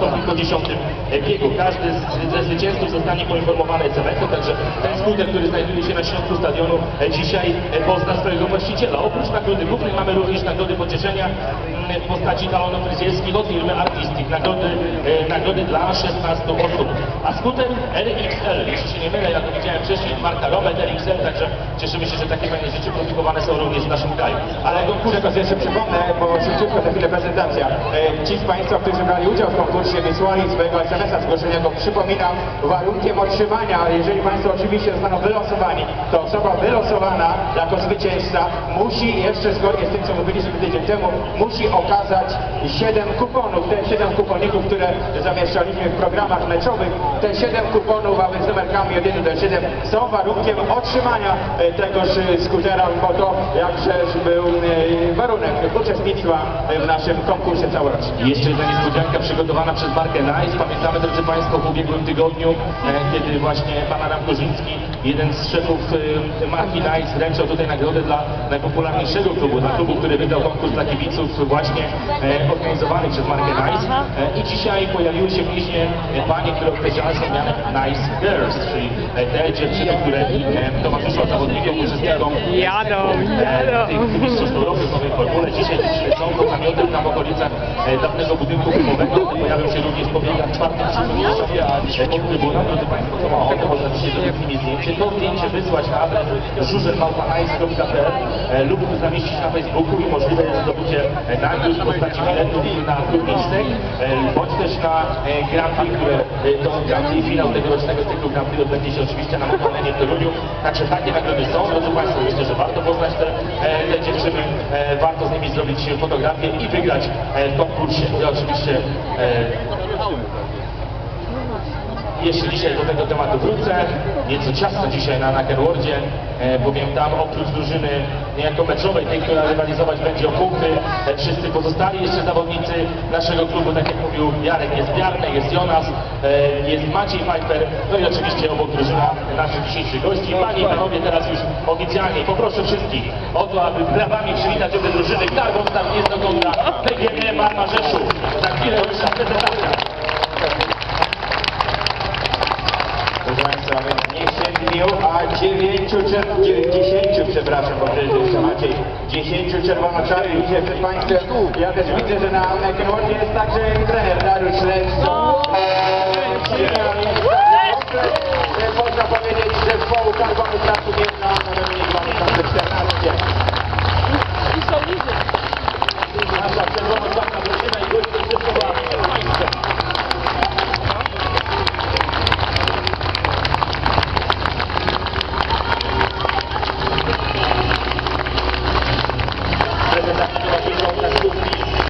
nastąpi po 10 biegu. Każdy z, ze zwycięzców zostanie poinformowany SMS-em, także ten skuter, który znajduje się na środku stadionu e, dzisiaj e, pozna swojego właściciela. Oprócz nagrody głównej mamy również nagrody pocieszenia mm, w postaci talonów fryzjerskich od firmy Artistic. Nagrody, e, nagrody dla 16 osób. A skuter RXL, jeśli się nie mylę, jak to widziałem wcześniej, marka Robert RXL, także cieszymy się, że takie fajne rzeczy produkowane są również w naszym kraju. Ale konkurs raz jeszcze przypomnę, bo szybciutko za chwilę prezentacja. Ci z Państwa, którzy brali udział w konkursie, wysłali swojego SMS-a zgłoszeniowego. Przypominam, warunkiem otrzymania, jeżeli Państwo oczywiście zostaną wylosowani, to osoba wylosowana jako zwycięzca musi jeszcze zgodnie z tym, co mówiliśmy tydzień temu, musi okazać 7 kuponów. Te 7 kuponików, które zamieszczaliśmy w programach meczowych, te 7 kuponów, a z numerkami od 1 do 7 są warunkiem otrzymania e, tegoż skutera, bo to jakżeż był e, warunek uczestnictwa w naszym konkursie całorocznym. Jeszcze jedna niespodzianka przygotowana przez markę Nice. Pamiętamy, drodzy Państwo, w ubiegłym tygodniu, e, kiedy właśnie pan Adam Korzyński, jeden z szefów e, marki Nice, wręczał tutaj nagrodę dla najpopularniejszego klubu, dla klubu, który wydał konkurs dla kibiców właśnie e, organizowany przez markę Nice. E, I dzisiaj pojawiły się e, panie, które określane są mianem Nice Girls, czyli te dziewczyny, które towarzyszą zawodnikom, uczestnikom Jadą, jadą. tych mistrzostw Europy w nowej formule. Dzisiaj namiotem tam w okolicach e, dawnego budynku klubowego. Pojawią się również po biegach czwartym przyszłości, a pod trybuną, drodzy Państwo, co ma ochotę, można dzisiaj zrobić z nimi zdjęcie. To zdjęcie wysłać na adres żużelmałpanajs.pl e, lub zamieścić na Facebooku i możliwe jest zdobycie e, nagród w postaci biletów na e, bądź też na Grand Prix, które to Grand Prix finał tegorocznego cyklu Grand Prix odbędzie się oczywiście na Motorlenie w Toruniu. Także takie nagrody są, drodzy Państwo, myślę, że warto poznać te, te dziewczyny, warto z nimi zrobić fotografię i wygrać e, w konkursie. Ja oczywiście e, jeszcze dzisiaj do tego tematu wrócę. Nieco ciasno dzisiaj na Nakenwordzie, e, bowiem tam oprócz drużyny niejako meczowej, tej, która rywalizować będzie o punkty, e, wszyscy pozostali jeszcze zawodnicy naszego klubu, tak jak mówił Jarek, jest Bjarnek, jest Jonas, e, jest Maciej Piper, no i oczywiście obok drużyna naszych dzisiejszych gości. Panie i Panowie, teraz już oficjalnie poproszę wszystkich o to, aby brawami przywitać obie drużyny. Kargą start jest do konta PGE Marma Rzeszów. Za chwilę już prezentacja. dziesięciu, przepraszam, bo przecież jeszcze macie dziesięciu czerwono-szarych dzisiaj przed Państwem. Ja też widzę, że na Ekenwodzie jest także trener Dariusz Lecz. No.